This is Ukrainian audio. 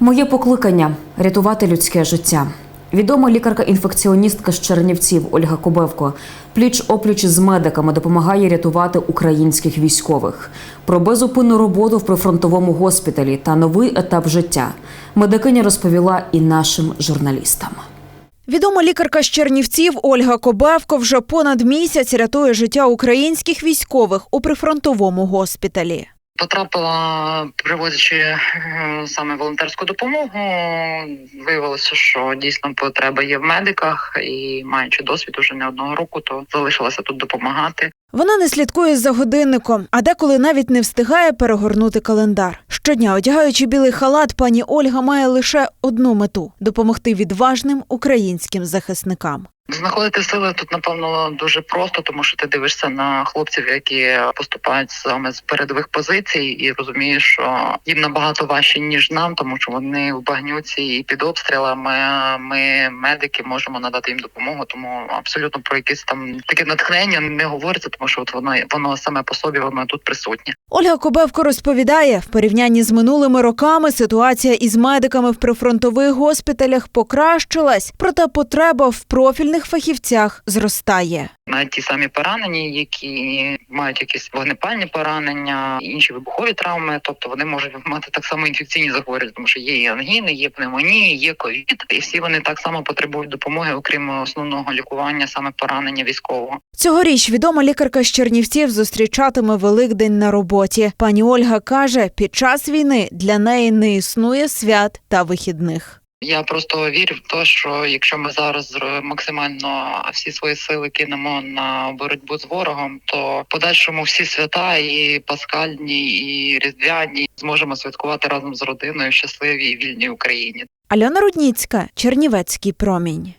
Моє покликання рятувати людське життя. Відома лікарка-інфекціоністка з Чернівців Ольга Кобевко пліч опліч з медиками допомагає рятувати українських військових. Про безупинну роботу в прифронтовому госпіталі та новий етап життя медикиня розповіла і нашим журналістам. Відома лікарка з Чернівців Ольга Кобевко вже понад місяць рятує життя українських військових у прифронтовому госпіталі. Потрапила, привозячи е, саме волонтерську допомогу, виявилося, що дійсно потреба є в медиках, і маючи досвід уже не одного року, то залишилася тут допомагати. Вона не слідкує за годинником, а деколи навіть не встигає перегорнути календар. Щодня, одягаючи білий халат, пані Ольга має лише одну мету допомогти відважним українським захисникам. Знаходити сили тут, напевно, дуже просто, тому що ти дивишся на хлопців, які поступають саме з передових позицій, і розумієш, що їм набагато важче ніж нам, тому що вони в багнюці і під обстрілами. Ми, медики, можемо надати їм допомогу. Тому абсолютно про якесь там таке натхнення не говориться, тому що от воно воно саме по собі воно тут присутнє. Ольга Кобевко розповідає, в порівнянні з минулими роками ситуація із медиками в прифронтових госпіталях покращилась, проте потреба в профільних фахівцях зростає. Навіть ті самі поранені, які мають якісь вогнепальні поранення, інші вибухові травми, тобто вони можуть мати так само інфекційні захворювання, тому що є і ангіни, є пневмонії, є ковід, і всі вони так само потребують допомоги, окрім основного лікування, саме поранення військового. Цьогоріч відома лікарка з Чернівців зустрічатиме Великдень на роботі. Пані Ольга каже, під час війни для неї не існує свят та вихідних. Я просто вірю в те, що якщо ми зараз максимально всі свої сили кинемо на боротьбу з ворогом, то в подальшому всі свята і пасхальні, і різдвяні зможемо святкувати разом з родиною в щасливій і вільній Україні. Альона Рудніцька, Чернівецький промінь.